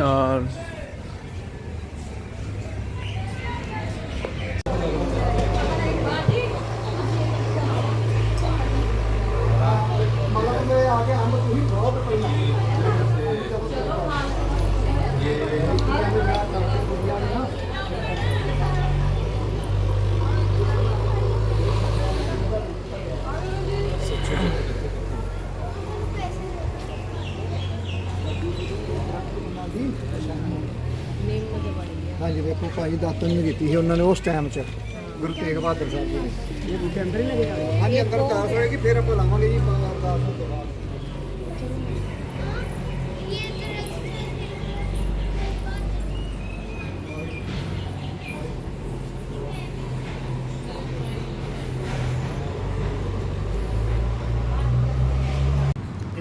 uh, ਭਾਈ ਦਾਤਨ ਨੇ ਕੀਤੀ ਸੀ ਉਹਨਾਂ ਨੇ ਉਸ ਟਾਈਮ 'ਚ, ਗੁਰੂ ਤੇਗ ਬਹਾਦਰ ਸਾਹਿਬ ਜੀ ਨੇ। ਇਹ ਬੂਟੇ ਅੰਦਰ ਹੀ ਲੱਗੇ ਜਾਣੇ ਹਾਂਜੀ, ਅੰਦਰ ਅਰਦਾਸ ਹੋਏਗੀ, ਫਿਰ ਆਪਾਂ ਲਾਵਾਂਗੇ ਜੀ ਅਰਦਾਸ ਤੋਂ ਬਾਅਦ।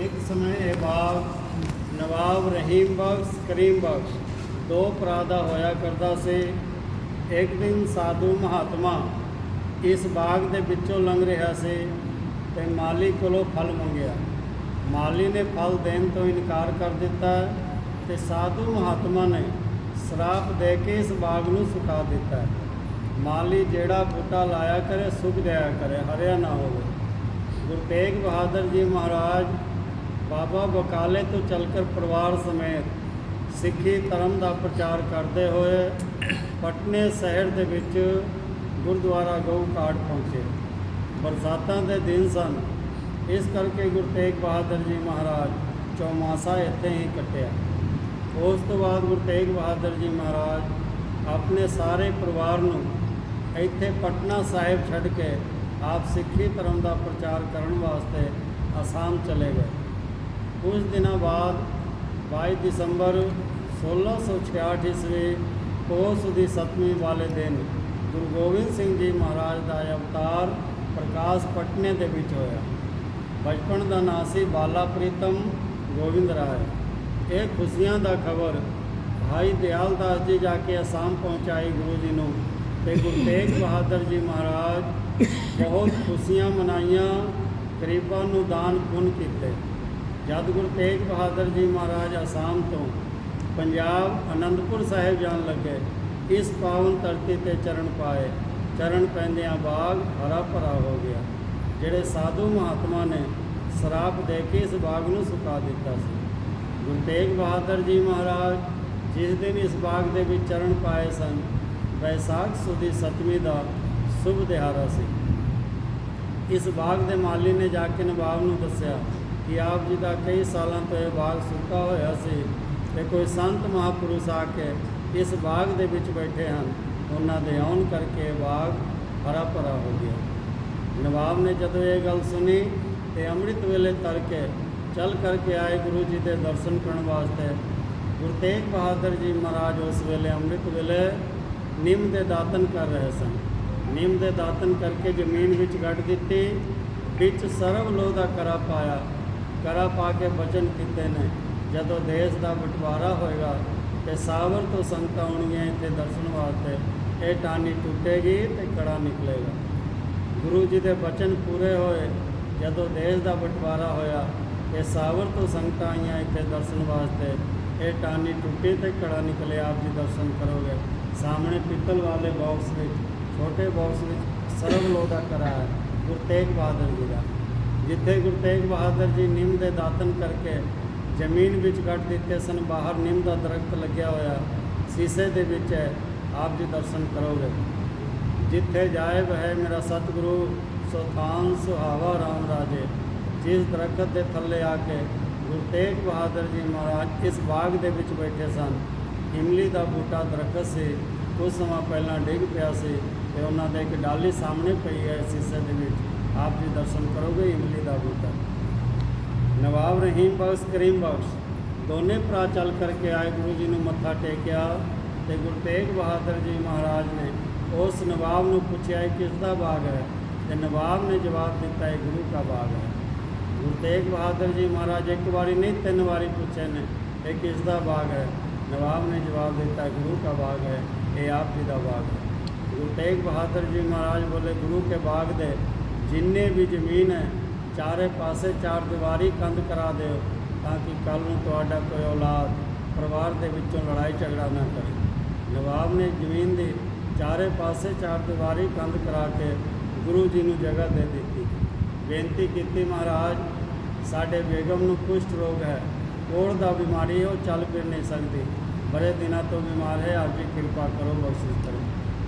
ਇੱਕ ਸਮੇਂ ਇਹ ਬਾਗ ਨਵਾਬ ਰਹੀਮ ਬਖਸ਼ ਕਰੀਮ ਬਖਸ਼ ਦੋ ਭਰਾ ਦਾ ਹੋਇਆ ਕਰਦਾ ਸੀ। ਇੱਕ ਦਿਨ ਸਾਧੂ ਮਹਾਤਮਾ ਇਸ ਬਾਗ ਦੇ ਵਿੱਚੋਂ ਲੰਘ ਰਿਹਾ ਸੀ ਤੇ ਮਾਲੀ ਕੋਲੋਂ ਫਲ ਮੰਗਿਆ। ਮਾਲੀ ਨੇ ਫਲ ਦੇਣ ਤੋਂ ਇਨਕਾਰ ਕਰ ਦਿੱਤਾ ਤੇ ਸਾਧੂ ਮਹਾਤਮਾ ਨੇ ਸਰਾਪ ਦੇ ਕੇ ਇਸ ਬਾਗ ਨੂੰ ਸੁਕਾ ਦਿੱਤਾ। ਮਾਲੀ ਜਿਹੜਾ ਬੂਟਾ ਲਾਇਆ ਕਰੇ, ਸੁੱਕ ਜਾਇਆ ਕਰੇ, ਹਰਿਆ ਨਾ ਹੋਵੇ। ਗੁਰੂ ਤੇਗ ਬਹਾਦਰ ਜੀ ਮਹਾਰਾਜ ਬਾਬਾ ਬਕਾਲੇ ਤੋਂ ਚੱਲकर ਪਰਿਵਾਰ ਸਮੇਤ ਸਿੱਖੀ ਧਰਮ ਦਾ ਪ੍ਰਚਾਰ ਕਰਦੇ ਹੋਏ ਪਟਨੇ ਸ਼ਹਿਰ ਦੇ ਵਿੱਚ ਗੁਰਦੁਆਰਾ ਗਊ ਘਾਟ ਪਹੁੰਚੇ। ਬਰਸਾਤਾਂ ਦੇ ਦਿਨ ਸਨ। ਇਸ ਕਰਕੇ ਗੁਰੂ ਤੇਗ ਬਹਾਦਰ ਜੀ ਮਹਾਰਾਜ ਚੌਮਾਸਾ ਇੱਥੇ ਹੀ ਕੱਟਿਆ। ਉਸ ਤੋਂ ਬਾਅਦ ਗੁਰੂ ਤੇਗ ਬਹਾਦਰ ਜੀ ਮਹਾਰਾਜ ਆਪਣੇ ਸਾਰੇ ਪਰਿਵਾਰ ਨੂੰ ਇੱਥੇ ਪਟਨਾ ਸਾਹਿਬ ਛੱਡ ਕੇ ਆਪ ਸਿੱਖੀ ਧਰਮ ਦਾ ਪ੍ਰਚਾਰ ਕਰਨ ਵਾਸਤੇ ਅਸਾਮ ਚਲੇ ਗਏ। ਕੁਝ ਦਿਨਾਂ ਬਾਅਦ 22 ਦਸੰਬਰ 1666 ਈਸਵੀ ਪੋਸ ਦੀ ਸਤਵੀਂ ਵਾਲੇ ਦਿਨ ਗੁਰੂ ਗੋਬਿੰਦ ਸਿੰਘ ਜੀ ਮਹਾਰਾਜ ਦਾ ਅਵਤਾਰ ਪ੍ਰਕਾਸ਼ ਪਟਨੇ ਦੇ ਵਿੱਚ ਹੋਇਆ। ਬਚਪਨ ਦਾ ਨਾਂ ਸੀ ਬਾਲਾ ਪ੍ਰੀਤਮ ਗੋਬਿੰਦ ਰਾਏ। ਇਹ ਖੁਸ਼ੀਆਂ ਦਾ ਖਬਰ ਭਾਈ ਦਿਆਲ ਦਾਸ ਜੀ ਜਾ ਕੇ ਅਸਾਮ ਪਹੁੰਚਾਈ ਗੁਰੂ ਜੀ ਨੂੰ ਤੇ ਗੁਰੂ ਤੇਗ ਬਹਾਦਰ ਜੀ ਮਹਾਰਾਜ ਬਹੁਤ ਖੁਸ਼ੀਆਂ ਮਨਾਈਆਂ, ਗਰੀਬਾਂ ਨੂੰ ਦਾਨ ਪੁੰਨ ਕੀਤੇ। ਜਦ ਗੁਰੂ ਤੇਗ ਬਹਾਦਰ ਜੀ ਮਹਾਰਾਜ ਅਸਾਮ ਤੋਂ ਪੰਜਾਬ ਅਨੰਦਪੁਰ ਸਾਹਿਬ ਜਾਣ ਲੱਗੇ, ਇਸ ਪਾਵਨ ਧਰਤੀ ਤੇ ਚਰਨ ਪਾਏ। ਚਰਨ ਪੈਂਦਿਆਂ ਬਾਗ ਹਰਾ ਭਰਾ ਹੋ ਗਿਆ, ਜਿਹੜੇ ਸਾਧੂ ਮਹਾਤਮਾ ਨੇ ਸ਼ਰਾਪ ਦੇ ਕੇ ਇਸ ਬਾਗ ਨੂੰ ਸੁਕਾ ਦਿੱਤਾ ਸੀ। ਗੁਰੂ ਤੇਗ ਬਹਾਦਰ ਜੀ ਮਹਾਰਾਜ ਜਿਸ ਦਿਨ ਇਸ ਬਾਗ ਦੇ ਵਿੱਚ ਚਰਨ ਪਾਏ ਸਨ, ਵੈਸਾਖ ਸੁਦੀ ਸਤਵੀਂ ਦਾ ਸ਼ੁਭ ਦਿਹਾੜਾ ਸੀ। ਇਸ ਬਾਗ ਦੇ ਮਾਲੀ ਨੇ ਜਾ ਕੇ ਨਵਾਬ ਨੂੰ ਦੱਸਿਆ ਕਿ ਆਪ ਜੀ ਦਾ ਕਈ ਸਾਲਾਂ ਤੋਂ ਇਹ ਬਾਗ ਸੁੱਕਾ ਹੋਇਆ ਸੀ ਤੇ ਕੋਈ ਸੰਤ ਮਹਾਪੁਰਸ਼ ਆ ਕੇ ਇਸ ਬਾਗ ਦੇ ਵਿੱਚ ਬੈਠੇ ਹਨ। ਉਹਨਾਂ ਦੇ ਆਉਣ ਕਰਕੇ ਬਾਗ ਹਰਾ ਭਰਾ ਹੋ ਗਿਆ। ਨਵਾਬ ਨੇ ਜਦੋਂ ਇਹ ਗੱਲ ਸੁਣੀ ਤੇ ਅੰਮ੍ਰਿਤ ਵੇਲੇ ਤਰ ਕੇ ਚੱਲ ਕਰਕੇ ਆਏ ਗੁਰੂ ਜੀ ਦੇ ਦਰਸ਼ਨ ਕਰਨ ਵਾਸਤੇ। ਗੁਰੂ ਤੇਗ ਬਹਾਦਰ ਜੀ ਮਹਾਰਾਜ ਉਸ ਵੇਲੇ ਅੰਮ੍ਰਿਤ ਵੇਲੇ ਨਿੰਮ ਦੇ ਦਾਤਨ ਕਰ ਰਹੇ ਸਨ। ਨਿੰਮ ਦੇ ਦਾਤਨ ਕਰਕੇ ਜ਼ਮੀਨ ਵਿੱਚ ਗੱਡ ਦਿੱਤੀ, ਵਿੱਚ ਸਰਬ ਲੋਹ ਦਾ ਕਰਾ ਪਾਇਆ। ਕਰਾ ਪਾ ਕੇ ਵਚਨ ਕੀਤੇ ਨੇ। ਜਦੋਂ ਦੇਸ਼ ਦਾ ਬਟਵਾਰਾ ਹੋਏਗਾ ਤੇ ਸਾਵਰ ਤੋਂ ਸੰਗਤਾਂ ਆਉਣਗੀਆਂ ਇੱਥੇ ਦਰਸ਼ਨ ਵਾਸਤੇ, ਇਹ ਟਾਨੀ ਟੁੱਟੇਗੀ ਤੇ ਕੜਾ ਨਿਕਲੇਗਾ। ਗੁਰੂ ਜੀ ਦੇ ਬਚਨ ਪੂਰੇ ਹੋਏ, ਜਦੋਂ ਦੇਸ਼ ਦਾ ਬਟਵਾਰਾ ਹੋਇਆ ਤੇ ਸਾਵਰ ਤੋਂ ਸੰਗਤਾਂ ਆਈਆਂ ਇੱਥੇ ਦਰਸ਼ਨ ਵਾਸਤੇ, ਇਹ ਟਾਨੀ ਟੁੱਟੀ ਤੇ ਕੜਾ ਨਿਕਲੇ, ਆਪ ਜੀ ਦਰਸ਼ਨ ਕਰੋਗੇ। ਸਾਹਮਣੇ ਪਿੱਤਲ ਵਾਲੇ ਬਾਕਸ ਵਿੱਚ, ਛੋਟੇ ਬਾਕਸ ਵਿੱਚ ਸਰਬ ਲੋਹ ਦਾ ਕਰਾ ਹੈ ਗੁਰੂ ਤੇਗ ਬਹਾਦਰ ਜੀ ਦਾ। ਜਿੱਥੇ ਗੁਰੂ ਤੇਗ ਬਹਾਦਰ ਜੀ ਨਿੰਮ ਦੇ ਦਾਤਨ ਕਰਕੇ ਜ਼ਮੀਨ ਵਿੱਚ ਗੱਡ ਦਿੱਤੇ ਸਨ, ਬਾਹਰ ਨਿੰਮ ਦਾ ਦਰਖਤ ਲੱਗਿਆ ਹੋਇਆ ਸੀਸੇ ਦੇ ਵਿੱਚ ਹੈ, ਆਪ ਜੀ ਦਰਸ਼ਨ ਕਰੋਗੇ। ਜਿੱਥੇ ਜਾਇਬ ਹੈ ਮੇਰਾ ਸਤਿਗੁਰੂ ਸੁਲਤਾਨ ਸੁਹਾਵਾ ਰਾਮ ਰਾਜੇ। ਜਿਸ ਦਰਖਤ ਦੇ ਥੱਲੇ ਆ ਕੇ ਗੁਰੂ ਤੇਗ ਬਹਾਦਰ ਜੀ ਮਹਾਰਾਜ ਇਸ ਬਾਗ ਦੇ ਵਿੱਚ ਬੈਠੇ ਸਨ। ਇਮਲੀ ਦਾ ਬੂਟਾ ਦਰਖਤ ਸੀ, ਕੁਝ ਸਮਾਂ ਪਹਿਲਾਂ ਡਿੱਗ ਪਿਆ ਸੀ ਤੇ ਉਹਨਾਂ ਦੇ ਇੱਕ ਡਾਲੀ ਸਾਹਮਣੇ ਪਈ ਹੈ ਸੀਸੇ ਦੇ ਵਿੱਚ। ਆਪ ਜੀ ਦਰਸ਼ਨ ਕਰੋਗੇ, ਇਮਲੀ ਦਾ ਬੂਟਾ। ਨਵਾਬ ਰਹੀਮ ਬਖਸ਼ ਕਰੀਮ ਬਖਸ਼ ਦੋਨੇ ਭਰਾ ਚੱਲ ਕਰਕੇ ਆਏ, ਗੁਰੂ ਜੀ ਨੂੰ ਮੱਥਾ ਟੇਕਿਆ ਤੇ ਗੁਰੂ ਤੇਗ ਬਹਾਦਰ ਜੀ ਮਹਾਰਾਜ ਨੇ ਉਸ ਨਵਾਬ ਨੂੰ ਪੁੱਛਿਆ ਇਹ ਕਿਸ ਦਾ ਬਾਗ ਹੈ? ਤੇ ਨਵਾਬ ਨੇ ਜਵਾਬ ਦਿੱਤਾ, ਇਹ ਗੁਰੂ ਦਾ ਬਾਗ ਹੈ। ਗੁਰੂ ਤੇਗ ਬਹਾਦਰ ਜੀ ਮਹਾਰਾਜ ਇੱਕ ਵਾਰੀ ਨਹੀਂ, ਤਿੰਨ ਵਾਰੀ ਪੁੱਛੇ ਨੇ, ਇਹ ਕਿਸ ਦਾ ਬਾਗ ਹੈ? ਨਵਾਬ ਨੇ ਜਵਾਬ ਦਿੱਤਾ, ਗੁਰੂ ਦਾ ਬਾਗ ਹੈ, ਇਹ ਆਪ ਜੀ ਦਾ ਬਾਗ ਹੈ। ਗੁਰੂ ਤੇਗ ਬਹਾਦਰ ਜੀ ਮਹਾਰਾਜ ਬੋਲੇ, ਗੁਰੂ ਕੇ ਬਾਗ ਦੇ ਜਿੰਨੇ ਵੀ ਜ਼ਮੀਨ ਹੈ, ਚਾਰੇ ਪਾਸੇ ਚਾਰ ਦੀਵਾਰੀ ਕੰਧ ਕਰਾ ਦਿਓ ਤਾਂ ਕਿ ਕੱਲ ਨੂੰ ਤੁਹਾਡਾ ਕੋਈ ਔਲਾਦ ਪਰਿਵਾਰ ਦੇ ਵਿੱਚੋਂ ਲੜਾਈ ਝਗੜਾ ਨਾ ਕਰੇ। ਨਵਾਬ ਨੇ ਜ਼ਮੀਨ ਦੇ ਚਾਰੇ ਪਾਸੇ ਚਾਰ ਦੀਵਾਰੀ ਕੰਧ ਕਰਾ ਕੇ ਗੁਰੂ ਜੀ ਨੂੰ ਜਗ੍ਹਾ ਦੇ ਦਿੱਤੀ। ਬੇਨਤੀ ਕੀਤੀ ਮਹਾਰਾਜ, ਸਾਡੇ ਬੇਗਮ ਨੂੰ ਕੁਸ਼ਟ ਰੋਗ ਹੈ ਕੋੜ ਦਾ ਬਿਮਾਰੀ ਹੈ, ਉਹ ਚੱਲ ਫਿਰ ਨਹੀਂ ਸਕਦੀ। ਬੜੇ ਦਿਨਾਂ ਤੋਂ ਬਿਮਾਰ ਹੈ, ਆਪ ਜੀ ਕਿਰਪਾ ਕਰੋ, ਬਖਸ਼ਿਸ਼ ਕਰੋ।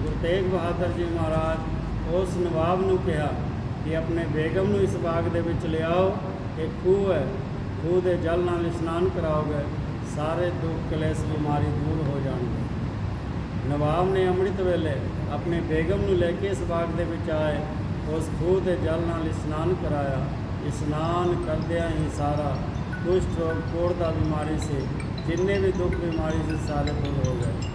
ਗੁਰੂ ਤੇਗ ਬਹਾਦਰ ਜੀ ਮਹਾਰਾਜ ਉਸ ਨਵਾਬ ਨੂੰ ਕਿਹਾ ਕਿ ਆਪਣੇ ਬੇਗਮ ਨੂੰ ਇਸ ਬਾਗ ਦੇ ਵਿੱਚ ਲਿਆਓ। ਇਹ ਖੂਹ ਹੈ। ਖੂਹ ਦੇ ਜਲ ਨਾਲ ਇਸ਼ਨਾਨ ਕਰਾਓਗੇ, ਸਾਰੇ ਦੁੱਖ ਕਲੇਸ਼ ਬਿਮਾਰੀ ਦੂਰ ਹੋ ਜਾਣਗੇ। ਨਵਾਬ ਨੇ ਅੰਮ੍ਰਿਤ ਵੇਲੇ ਆਪਣੇ ਬੇਗਮ ਨੂੰ ਲੈ ਕੇ ਇਸ ਬਾਗ ਦੇ ਵਿੱਚ ਆਏ। ਉਸ ਖੂਹ ਦੇ ਜਲ ਨਾਲ ਇਸ਼ਨਾਨ ਕਰਾਇਆ। ਇਸ਼ਨਾਨ ਕਰਦਿਆਂ ਹੀ ਸਾਰਾ ਕੁਸ਼ਟ ਰੋਗ, ਕੋੜ ਦਾ ਬਿਮਾਰੀ ਸੀ। ਜਿੰਨੇ ਵੀ ਦੁੱਖ ਬਿਮਾਰੀ ਸੀ, ਸਾਰੇ ਦੂਰ ਹੋ ਗਏ।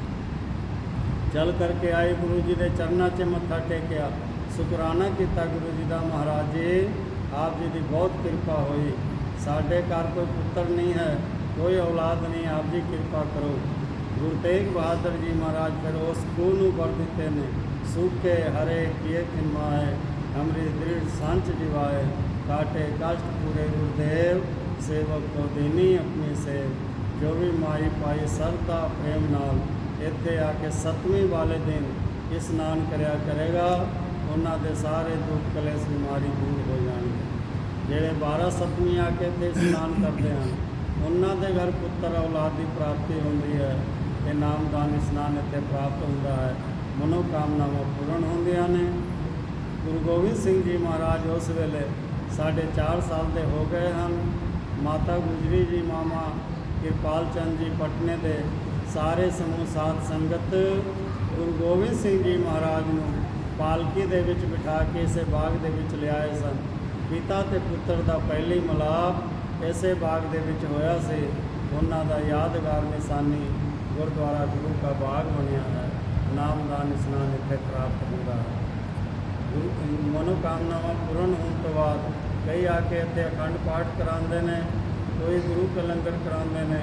ਚੱਲ ਕਰਕੇ ਆਏ, ਗੁਰੂ ਜੀ ਦੇ ਚਰਨਾਂ 'ਚ ਮੱਥਾ ਟੇਕਿਆ। ਸ਼ੁਕਰਾਨਾ ਕੀਤਾ ਗੁਰੂ ਜੀ ਦਾ ਮਹਾਰਾਜ ਜੀ, ਆਪ ਜੀ ਦੀ ਬਹੁਤ ਕਿਰਪਾ ਹੋਈ। ਸਾਡੇ ਘਰ ਕੋਈ ਪੁੱਤਰ ਨਹੀਂ ਹੈ, ਕੋਈ ਔਲਾਦ ਨਹੀਂ, ਆਪ ਜੀ ਕਿਰਪਾ ਕਰੋ। ਗੁਰੂ ਤੇਗ ਬਹਾਦਰ ਜੀ ਮਹਾਰਾਜ ਫਿਰ ਉਸ ਖੂਹ ਨੂੰ ਵਰ ਦਿੱਤੇ ਨੇ। ਸੂਖੇ, ਹਰੇ, ਕੀਏ ਖਿਮਾਏ ਹਮਰੀ ਦ੍ਰਿੜ ਸੰਚ ਜਿਵਾਏ, ਕਾਟੇ ਕਸ਼ਟ ਪੂਰੇ ਗੁਰਦੇਵ, ਸੇਵਕ ਤੋਂ ਦੇਨੀ ਆਪਣੀ ਸੇਵ। ਜੋ ਵੀ ਮਾਈ ਪਾਈ ਸਰਦਾ ਪ੍ਰੇਮ ਨਾਲ, ਇੱਥੇ ਆ ਕੇ ਸਤਵੀਂ ਵਾਲੇ ਦਿਨ ਇਸ਼ਨਾਨ ਕਰਿਆ ਕਰੇਗਾ। ਉਹਨਾਂ ਦੇ ਸਾਰੇ ਦੁੱਖ ਕਲੇਸ਼ ਬਿਮਾਰੀ ਦੂਰ ਹੋ ਜਾਣਗੇ। ਜਿਹੜੇ 12 ਸਤਮੀ ਆ ਕੇ ਇੱਥੇ ਇਸ਼ਨਾਨ ਕਰਦੇ ਹਨ, ਉਹਨਾਂ ਦੇ ਘਰ ਪੁੱਤਰ ਔਲਾਦ ਦੀ ਪ੍ਰਾਪਤੀ ਹੁੰਦੀ ਹੈ। ਤੇ ਨਾਮਦਾਨ ਇਸ਼ਨਾਨ ਇੱਥੇ ਪ੍ਰਾਪਤ ਹੁੰਦਾ ਹੈ। ਮਨੋਕਾਮਨਾਵਾਂ ਪੂਰਨ ਹੁੰਦੀਆਂ ਨੇ। ਗੁਰੂ ਗੋਬਿੰਦ ਸਿੰਘ ਜੀ ਮਹਾਰਾਜ ਉਸ ਵੇਲੇ ਸਾਢੇ ਚਾਰ ਸਾਲ ਦੇ ਹੋ ਗਏ ਹਨ। ਮਾਤਾ ਗੁਜਰੀ ਜੀ, ਮਾਮਾ ਕਿਰਪਾਲ ਚੰਦ ਜੀ ਪਟਨੇ ਦੇ ਸਾਰੇ ਸਮੂਹ, ਸਾਧ ਸੰਗਤ ਗੁਰੂ ਗੋਬਿੰਦ ਸਿੰਘ ਜੀ ਮਹਾਰਾਜ ਨੂੰ ਪਾਲਕੀ ਦੇ ਵਿੱਚ ਬਿਠਾ ਕੇ ਇਸੇ ਬਾਗ ਦੇ ਵਿੱਚ ਲਿਆਏ ਸਨ। ਪਿਤਾ ਤੇ ਪੁੱਤਰ ਦਾ ਪਹਿਲੀ ਮਿਲਾਪ ਇਸੇ ਬਾਗ ਦੇ ਵਿੱਚ ਹੋਇਆ ਸੀ। ਉਹਨਾਂ ਦਾ ਯਾਦਗਾਰ ਨਿਸ਼ਾਨੀ ਗੁਰਦੁਆਰਾ ਗੁਰੂ ਕਾ ਬਾਗ ਬਣਿਆ ਹੈ। ਨਾਮਦਾਨ ਇਸ਼ਨਾਨ ਇੱਥੇ ਪ੍ਰਾਪਤ ਹੁੰਦਾ ਹੈ। ਗੁਰੂ ਮਨੋਕਾਮਨਾਵਾਂ ਪੂਰਨ ਹੋਣ ਤੋਂ ਬਾਅਦ ਕਈ ਆ ਕੇ ਇੱਥੇ ਅਖੰਡ ਪਾਠ ਕਰਾਉਂਦੇ ਨੇ, ਕੋਈ ਗੁਰੂ ਕਾ ਲੰਗਰ ਕਰਾਉਂਦੇ ਨੇ,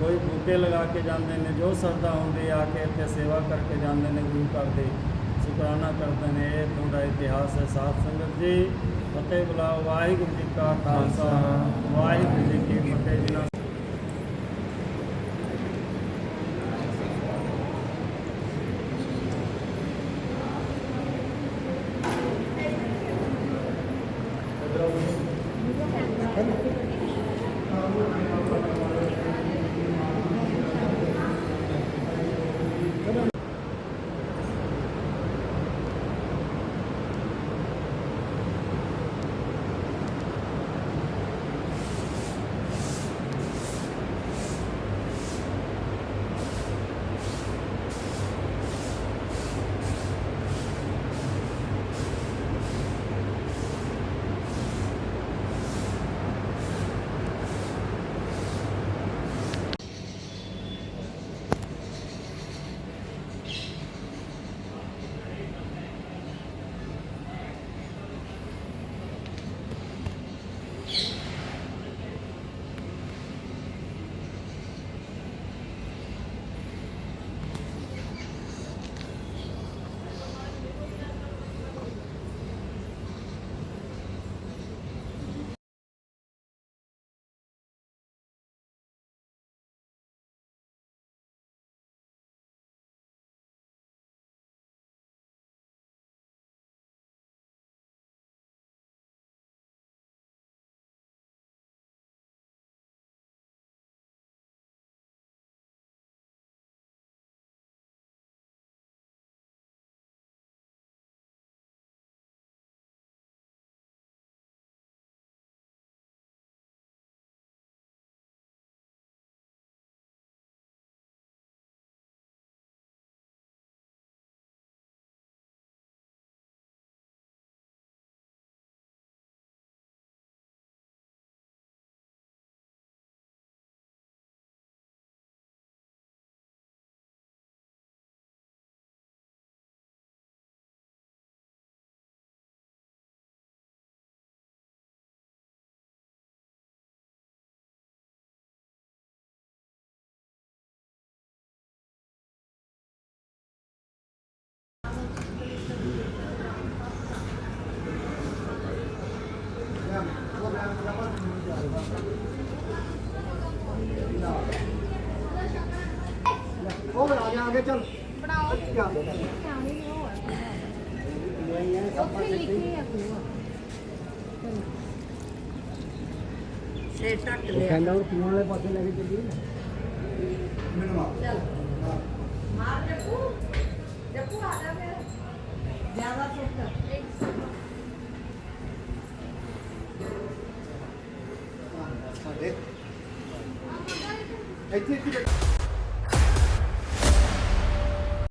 ਕੋਈ ਬੂਟੇ ਲਗਾ ਕੇ ਜਾਂਦੇ ਨੇ, ਜੋ ਸਰਦਾ ਹੁੰਦੀ ਆ ਕੇ ਇੱਥੇ ਸੇਵਾ ਕਰਕੇ ਜਾਂਦੇ ਨੇ ਗੁਰੂ ਘਰ ਦੀ। ਸ਼ੁਕਰਾਨਾ ਕਰਦੇ ਨੇ ਇਹ ਤੁਹਾਡਾ ਇਤਿਹਾਸ ਹੈ ਸਾਧ ਸੰਗਤ ਜੀ। ਫਤਿਹ ਬੁਲਾ ਵਾਹਿਗੁਰੂ ਜੀ ਕਾ ਖਾਲਸਾ। ਵਾਹਿਗੁਰੂ ਜੀ ਕੀ ਫਤਿਹ ਜੀ Thank. ਆਗੇ ਚੱਲ। ਬਣਾਓ। ਧਿਆਨ ਉਹ ਹੈ ਉੱਥੇ ਲਿਖੇ ਆ ਢੱਕ ਉਹ ਲਿਆ। ਕਹਿੰਦਾ ਉਹ ਕੂਆਂ ਵਾਲੇ ਪਾਸੇ ਲੈ ਕੇ ਚੱਲੀ ਮੈਨੂੰ ਆ ਚੱਲ। ਮਾਰ। ਜੱਪੂ। ਜੱਪੂ ਆ ਜਾ ਫਿਰ। ਜ਼ਿਆਦਾ ਸੁੱਟ ਸਾਡੇ। ਇੱਥੇ ਇੱਥੇ